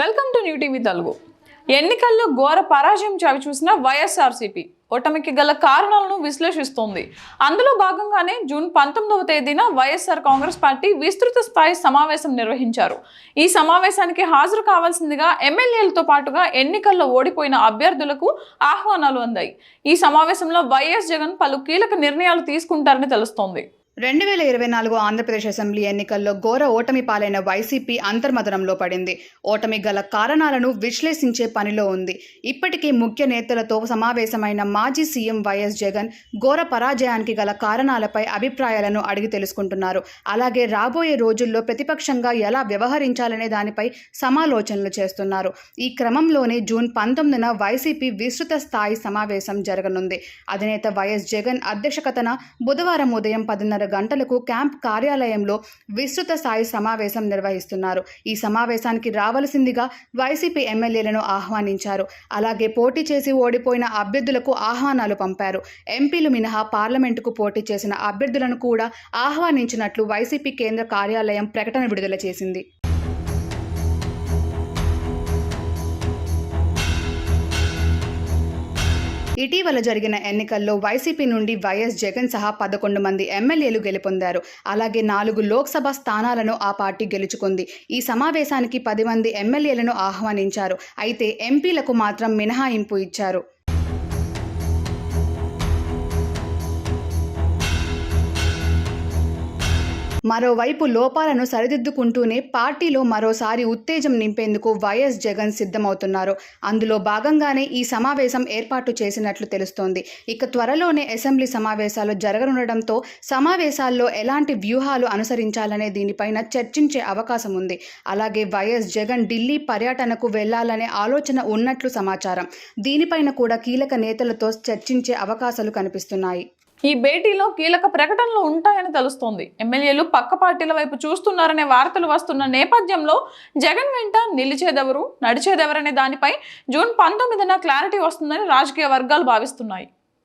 Welcome to new TV Telugu ఎన్నికల్లో ఘోర పరాజయం చవి చూసిన వైఎస్ఆర్సీపీ ఓటమికి గల కారణాలను విశ్లేషిస్తోంది. అందులో భాగంగానే జూన్ పంతొమ్మిదవ తేదీన వైఎస్ఆర్ కాంగ్రెస్ పార్టీ విస్తృత స్థాయి సమావేశం నిర్వహించారు. ఈ సమావేశానికి హాజరు కావాల్సిందిగా ఎమ్మెల్యేలతో పాటుగా ఎన్నికల్లో ఓడిపోయిన అభ్యర్థులకు ఆహ్వానాలు అందాయి. ఈ సమావేశంలో వైఎస్ జగన్ పలు కీలక నిర్ణయాలు తీసుకుంటారని తెలుస్తోంది. రెండు వేల ఇరవై నాలుగు ఆంధ్రప్రదేశ్ అసెంబ్లీ ఎన్నికల్లో ఘోర ఓటమి పాలైన వైసీపీ అంతర్మదనంలో పడింది. ఓటమి గల కారణాలను విశ్లేషించే పనిలో ఉంది. ఇప్పటికే ముఖ్య నేతలతో సమావేశమైన మాజీ సీఎం వైఎస్ జగన్ ఘోర పరాజయానికి గల కారణాలపై అభిప్రాయాలను అడిగి తెలుసుకుంటున్నారు. అలాగే రాబోయే రోజుల్లో ప్రతిపక్షంగా ఎలా వ్యవహరించాలనే దానిపై సమాలోచనలు చేస్తున్నారు. ఈ క్రమంలోనే జూన్ పంతొమ్మిదిన వైసీపీ విస్తృత స్థాయి సమావేశం జరగనుంది. అధినేత వైఎస్ జగన్ అధ్యక్షతన బుధవారం ఉదయం పదిన్నర గంటలకు క్యాంప్ కార్యాలయంలో విస్తృత స్థాయి సమావేశం నిర్వహిస్తున్నారు. ఈ సమావేశానికి రావలసిందిగా వైసీపీ ఎమ్మెల్యేలను ఆహ్వానించారు. అలాగే పోటీ చేసి ఓడిపోయిన అభ్యర్థులకు ఆహ్వానాలు పంపారు. ఎంపీలు మినహా పార్లమెంటుకు పోటీ చేసిన అభ్యర్థులను కూడా ఆహ్వానించినట్లు వైసీపీ కేంద్ర కార్యాలయం ప్రకటన విడుదల చేసింది. ఇటీవల జరిగిన ఎన్నికల్లో వైసీపీ నుండి వైఎస్ జగన్ సహా పదకొండు మంది ఎమ్మెల్యేలు గెలుపొందారు. అలాగే నాలుగు లోక్సభ స్థానాలను ఆ పార్టీ గెలుచుకుంది. ఈ సమావేశానికి పది మంది ఎమ్మెల్యేలను ఆహ్వానించారు. అయితే ఎంపీలకు మాత్రం మినహాయింపు ఇచ్చారు. మరోవైపు లోపాలను సరిదిద్దుకుంటూనే పార్టీలో మరోసారి ఉత్తేజం నింపేందుకు వైఎస్ జగన్ సిద్ధమవుతున్నారు. అందులో భాగంగానే ఈ సమావేశం ఏర్పాటు చేసినట్లు తెలుస్తోంది. ఇక త్వరలోనే అసెంబ్లీ సమావేశాలు జరగనుండటంతో సమావేశాల్లో ఎలాంటి వ్యూహాలు అనుసరించాలనే దీనిపైన చర్చించే అవకాశం ఉంది. అలాగే వైఎస్ జగన్ ఢిల్లీ పర్యటనకు వెళ్ళాలనే ఆలోచన ఉన్నట్లు సమాచారం. దీనిపైన కూడా కీలక నేతలతో చర్చించే అవకాశాలు కనిపిస్తున్నాయి. ఈ భేటీలో కీలక ప్రకటనలు ఉంటాయని తెలుస్తోంది. ఎమ్మెల్యేలు పక్క పార్టీల వైపు చూస్తున్నారనే వార్తలు వస్తున్న నేపథ్యంలో జగన్ వెంట నిలిచేదెవరు నడిచేదెవరనే దానిపై జూన్ పంతొమ్మిదిన క్లారిటీ వస్తుందని రాజకీయ వర్గాలు భావిస్తున్నాయి.